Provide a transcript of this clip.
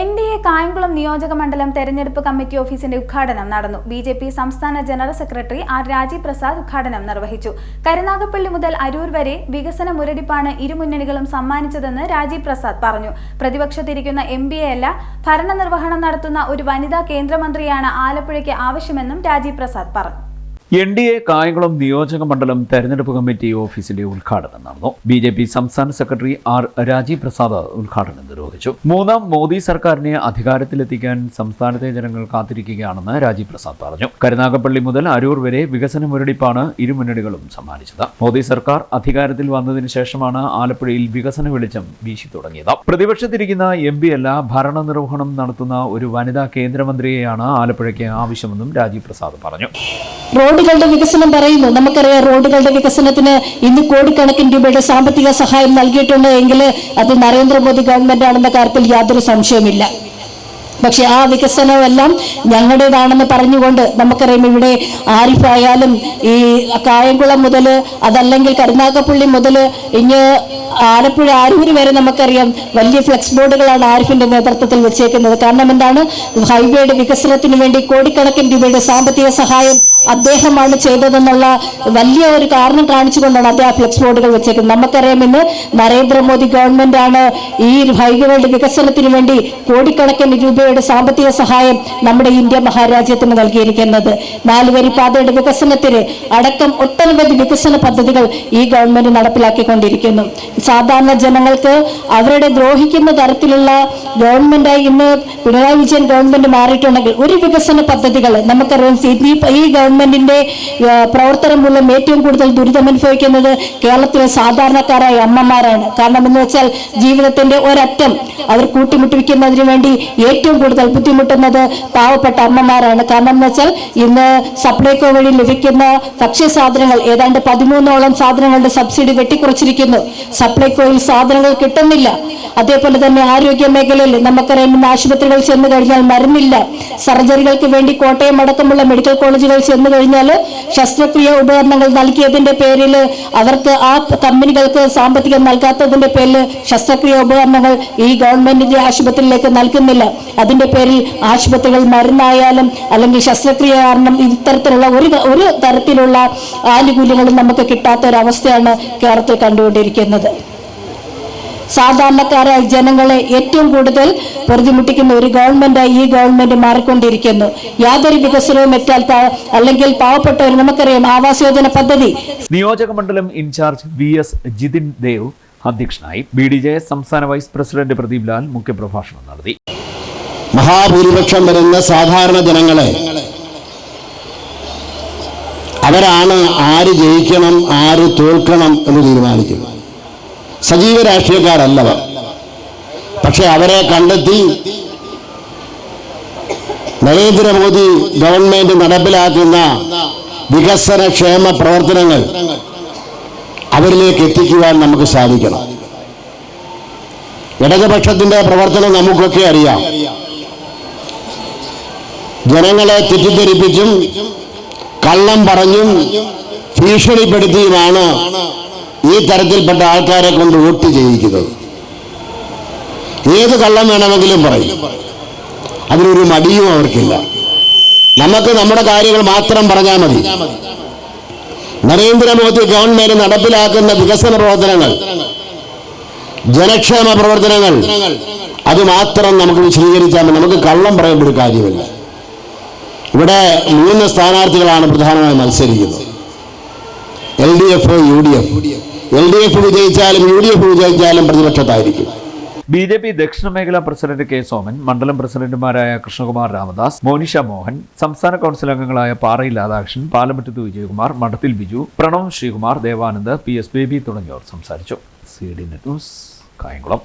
N D A Kayamkulam നിയോജക മണ്ഡലം തെരഞ്ഞെടുപ്പ് കമ്മിറ്റി ഓഫീസിന്റെ ഉദ്ഘാടനം നടന്നു. ബി ജെ പി സംസ്ഥാന general secretary R Rajeev Prasad ഉദ്ഘാടനം നിർവഹിച്ചു. കരുനാഗപ്പള്ളി മുതൽ അരൂർ വരെ വികസന മുരടിപ്പാണ് ഇരുമുന്നണികളും സമ്മാനിച്ചതെന്ന് രാജീവ് പ്രസാദ് പറഞ്ഞു. പ്രതിപക്ഷത്തിരിക്കുന്ന എം എ അല്ല ഭരണനിർവഹണം നടത്തുന്ന ഒരു വനിതാ കേന്ദ്രമന്ത്രിയാണ് ആലപ്പുഴയ്ക്ക് ആവശ്യമെന്നും രാജീവ് പ്രസാദ് പറഞ്ഞു. എൻ ഡി എ കായംകുളം നിയോജക മണ്ഡലം തെരഞ്ഞെടുപ്പ് കമ്മിറ്റി ഓഫീസിന്റെ ഉദ്ഘാടനം നടന്നു. ബി ജെ പി സംസ്ഥാന സെക്രട്ടറി ആർ രാജീവ് പ്രസാദ് ഉദ്ഘാടനം നിർവഹിച്ചു. മൂന്നാം മോദി സർക്കാരിനെ അധികാരത്തിലെത്തിക്കാൻ സംസ്ഥാനത്തെ ജനങ്ങൾ കാത്തിരിക്കുകയാണെന്ന് രാജീവ് പ്രസാദ് പറഞ്ഞു. കരുനാഗപ്പള്ളി മുതൽ അരൂർ വരെ വികസന മുരടിപ്പാണ് ഇരുമുന്നണികളും സമ്മാനിച്ചത്. മോദി സർക്കാർ അധികാരത്തിൽ വന്നതിന് ശേഷമാണ് ആലപ്പുഴയിൽ വികസന വെളിച്ചം വീശി തുടങ്ങിയത്. പ്രതിപക്ഷത്തിരിക്കുന്ന എം പി അല്ല ഭരണനിർവഹണം നടത്തുന്ന ഒരു വനിതാ കേന്ദ്രമന്ത്രിയെയാണ് ആലപ്പുഴയ്ക്ക് ആവശ്യമെന്നും രാജീവ് പ്രസാദ് പറഞ്ഞു. റോഡുകളുടെ വികസനം പറയുന്നു. നമുക്കറിയാം റോഡുകളുടെ വികസനത്തിന് ഇന്ന് കോടിക്കണക്കിന് രൂപയുടെ സാമ്പത്തിക സഹായം നൽകിയിട്ടുണ്ട് എങ്കിൽ അത് നരേന്ദ്രമോദി ഗവൺമെന്റ് ആണെന്ന കാര്യത്തിൽ യാതൊരു സംശയവുമില്ല. പക്ഷെ ആ വികസനമെല്ലാം ഞങ്ങളുടേതാണെന്ന് പറഞ്ഞുകൊണ്ട് നമുക്കറിയാം ഇവിടെ ആരിഫായാലും ഈ കായംകുളം മുതൽ അതല്ലെങ്കിൽ കരുനാഗപ്പള്ളി മുതൽ ഇങ്ങ് ആലപ്പുഴ ആരൂര് വരെ നമുക്കറിയാം വലിയ ഫ്ലെക്സ് ബോർഡുകളാണ് ആരിഫിന്റെ നേതൃത്വത്തിൽ വെച്ചേക്കുന്നത്. കാരണം എന്താണ്? ഹൈവേയുടെ വികസനത്തിന് വേണ്ടി കോടിക്കണക്കിന് രൂപയുടെ സാമ്പത്തിക സഹായം അദ്ദേഹമാണ് ചെയ്തതെന്നുള്ള വലിയ ഒരു കാരണം കാണിച്ചുകൊണ്ടാണ് അദ്ദേഹം ഫ്ലെക്സ് ബോർഡുകൾ വെച്ചേക്കുന്നത്. നമുക്കറിയാം ഇന്ന് നരേന്ദ്രമോദി ഗവൺമെന്റ് ആണ് ഈ ഹൈവേകളുടെ വികസനത്തിന് വേണ്ടി കോടിക്കണക്കിന് രൂപയുടെ സാമ്പത്തിക സഹായം നമ്മുടെ ഇന്ത്യ മഹാരാജ്യത്തിന് നൽകിയിരിക്കുന്നത്. നാലുവരി പാതയുടെ വികസനത്തിന് അടക്കം ഒട്ടനവധി വികസന പദ്ധതികൾ ഈ ഗവൺമെന്റ് നടപ്പിലാക്കിക്കൊണ്ടിരിക്കുന്നു. സാധാരണ ജനങ്ങൾക്ക് അവരുടെ ദ്രോഹിക്കുന്ന തരത്തിലുള്ള ഗവൺമെന്റായി ഇന്ന് പിണറായി വിജയൻ ഗവൺമെന്റ് മാറിയിട്ടുണ്ടെങ്കിൽ ഒരു വികസന പദ്ധതികൾ നമുക്കറിയാം ഈ ഈ ഗവൺമെന്റിന്റെ പ്രവർത്തനം മൂലം ഏറ്റവും കൂടുതൽ ദുരിതമനുഭവിക്കുന്നത് കേരളത്തിലെ സാധാരണക്കാരായ അമ്മമാരാണ്. കാരണം എന്ന് വെച്ചാൽ ജീവിതത്തിന്റെ ഒരറ്റം അവർ കൂട്ടിമുട്ടിപ്പിക്കുന്നതിന് വേണ്ടി ഏറ്റവും കൂടുതൽ ബുദ്ധിമുട്ടുന്നത് പാവപ്പെട്ട അമ്മമാരാണ്. കാരണം എന്ന് വെച്ചാൽ ഇന്ന് സപ്ലൈകോ വഴി ലഭിക്കുന്ന ഭക്ഷ്യസാധനങ്ങൾ ഏതാണ്ട് പതിമൂന്നോളം സാധനങ്ങളുടെ സബ്സിഡി വെട്ടിക്കുറച്ചിരിക്കുന്നു. സപ്ലൈകോയിൽ സാധനങ്ങൾ കിട്ടുന്നില്ല. അതേപോലെ തന്നെ ആരോഗ്യ മേഖലയിൽ നമുക്കറിയാം ആശുപത്രികൾ ചെന്ന് കഴിഞ്ഞാൽ മരുന്നില്ല. സർജറികൾക്ക് വേണ്ടി കോട്ടയം അടക്കമുള്ള മെഡിക്കൽ കോളേജുകൾ ചെന്ന് കഴിഞ്ഞാൽ ശസ്ത്രക്രിയ ഉപകരണങ്ങൾ നൽകിയതിന്റെ പേരിൽ അവർക്ക് ആ കമ്പനികൾക്ക് സാമ്പത്തികം നൽകാത്തതിന്റെ പേരിൽ ശസ്ത്രക്രിയ ഉപകരണങ്ങൾ ഈ ഗവൺമെന്റിന്റെ ആശുപത്രിയിലേക്ക് നൽകുന്നില്ല. അതിന്റെ പേരിൽ ആശുപത്രികൾ മരുന്നായാലും അല്ലെങ്കിൽ ശസ്ത്രക്രിയ കാരണം ഇത്തരത്തിലുള്ള ഒരു ഒരു തരത്തിലുള്ള ആനുകൂല്യങ്ങളും നമുക്ക് കിട്ടാത്ത ഒരവസ്ഥയാണ് കേരളത്തിൽ കണ്ടുകൊണ്ടിരിക്കുന്നത്. സാധാരണക്കാരായ ജനങ്ങളെ ഏറ്റവും കൂടുതൽ പ്രതിമുട്ടിക്കുന്ന ഒരു ഗവൺമെന്റായി ഈ ഗവൺമെന്റ് മാറിക്കൊണ്ടിരിക്കുന്നു. യാതൊരു വികസനവും എത്താൽ അല്ലെങ്കിൽ പാവപ്പെട്ടവർ നമുക്കറിയാം ആവാസ് യോജന പദ്ധതി. നിയോജക മണ്ഡലം incharge V S Jithin Dev അധ്യക്ഷനായി ബി ഡി ജെ സംസ്ഥാന വൈസ് പ്രസിഡന്റ് പ്രദീപ് ലാൽ മുഖ്യപ്രഭാഷണം നടത്തി. മഹാഭൂരിപക്ഷം വരുന്ന സാധാരണ ജനങ്ങളെ അവരാണ് ആര് ജയിക്കണം ആര് തോൽക്കണം എന്ന് തീരുമാനിക്കുന്നത്. സജീവ രാഷ്ട്രീയക്കാരല്ലവർ പക്ഷെ അവരെ കണ്ടെത്തി നരേന്ദ്രമോദി ഗവൺമെന്റ് നടപ്പിലാക്കുന്ന വികസന ക്ഷേമ പ്രവർത്തനങ്ങൾ അവരിലേക്ക് എത്തിക്കുവാൻ നമുക്ക് സാധിക്കണം. ഇടതുപക്ഷത്തിന്റെ പ്രവർത്തനം നമുക്കൊക്കെ അറിയാം. ജനങ്ങളെ തെറ്റിദ്ധരിപ്പിച്ചും കള്ളം പറഞ്ഞും ഭീഷണിപ്പെടുത്തിയുമാണ് ഈ തരത്തിൽപ്പെട്ട ആൾക്കാരെ കൊണ്ട് വോട്ട് ചെയ്യിക്കുന്നത് ഏത് കള്ളം വേണമെങ്കിലും പറയും. അതിനൊരു മടിയും അവർക്കില്ല. നമുക്ക് നമ്മുടെ കാര്യങ്ങൾ മാത്രം പറഞ്ഞാൽ മതി. നരേന്ദ്രമോദി ഗവൺമെന്റ് നടപ്പിലാക്കുന്ന വികസന പ്രവർത്തനങ്ങൾ ജനക്ഷേമ പ്രവർത്തനങ്ങൾ അത് മാത്രം നമുക്ക് വിശദീകരിച്ചാൽ മതി നമുക്ക് കള്ളം പറയേണ്ട ഒരു കാര്യമില്ല. ഇവിടെ മൂന്ന് സ്ഥാനാർത്ഥികളാണ് പ്രധാനമായും മത്സരിക്കുന്നത്. L D F U D F. L D F വിജയിച്ചാലും U D F വിജയിച്ചാലും പ്രതിപക്ഷത്തായിരിക്കും. ബി ജെ പി ദക്ഷിണ മേഖലാ പ്രസിഡന്റ് കെ സോമൻ മണ്ഡലം പ്രസിഡന്റുമാരായ കൃഷ്ണകുമാർ രാമദാസ് മോനിഷ മോഹൻ സംസ്ഥാന കൗൺസിൽ അംഗങ്ങളായ പാറയിൽ രാധാകൃഷ്ണൻ പാലമറ്റത്ത് വിജയകുമാർ മഠത്തിൽ ബിജു പ്രണവ് ശ്രീകുമാർ ദേവാനന്ദ് പി എസ് ബേബി തുടങ്ങിയവർ സംസാരിച്ചു. C D news Kayamkulam.